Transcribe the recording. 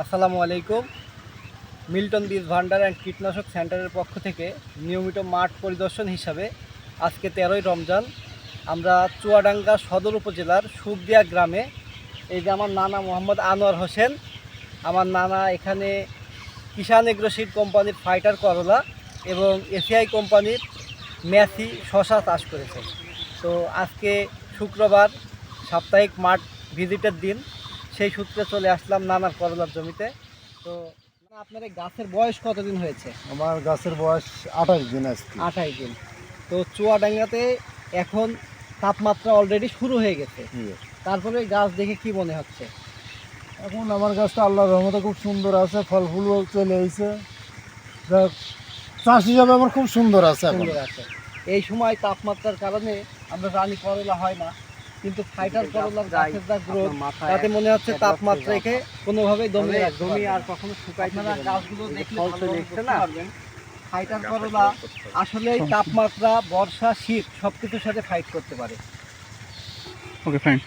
আসসালামু আলাইকুম। মিল্টন বীজ ভান্ডার অ্যান্ড কীটনাশক সেন্টারের পক্ষ থেকে নিয়মিত মাঠ পরিদর্শন হিসাবে আজকে তেরোই রমজান। আমরা চুয়াডাঙ্গা সদর উপজেলার সুবদিয়া গ্রামে, এই যে আমার নানা মোহাম্মদ আনোয়ার হোসেন, আমার নানা এখানে কিষান এগ্রোসিড কোম্পানির ফাইটার করলা এবং এসিআই কোম্পানির ম্যাসি শশা চাষ করেছে। তো আজকে শুক্রবার সাপ্তাহিক মাঠ ভিজিটের দিন। সেই সূত্রে চলে আসলাম নানার করলার জমিতে। তো আপনার এই গাছের বয়স কতদিন হয়েছে? আমার গাছের বয়স আঠাশ দিন আজকে। আঠাশ দিন। তো চুয়াডাঙ্গাতে এখন তাপমাত্রা অলরেডি শুরু হয়ে গেছে। তারপরে গাছ দেখে কি মনে হচ্ছে? এখন আমার গাছটা আল্লাহর রহমতে খুব সুন্দর আছে ফল ফুলও চলে এসেছে চাষ হিসাবে আমার খুব সুন্দর আছে সুন্দর আছে। এই সময় তাপমাত্রার কারণে আমরা রানী করলা হয় না। কিন্তু ফাইটার করলার গাছের যা গ্রোথ তাতে মনে হচ্ছে তাপমাত্রা একে কোনোভাবেই দমে জমি আর কখনো শুকাইছে না। গাছগুলো দেখলে দেখতে না? ফাইটার করলা আসলে তাপমাত্রা বর্ষা শীত সবকিছুর সাথে ফাইট করতে পারে। Okay fine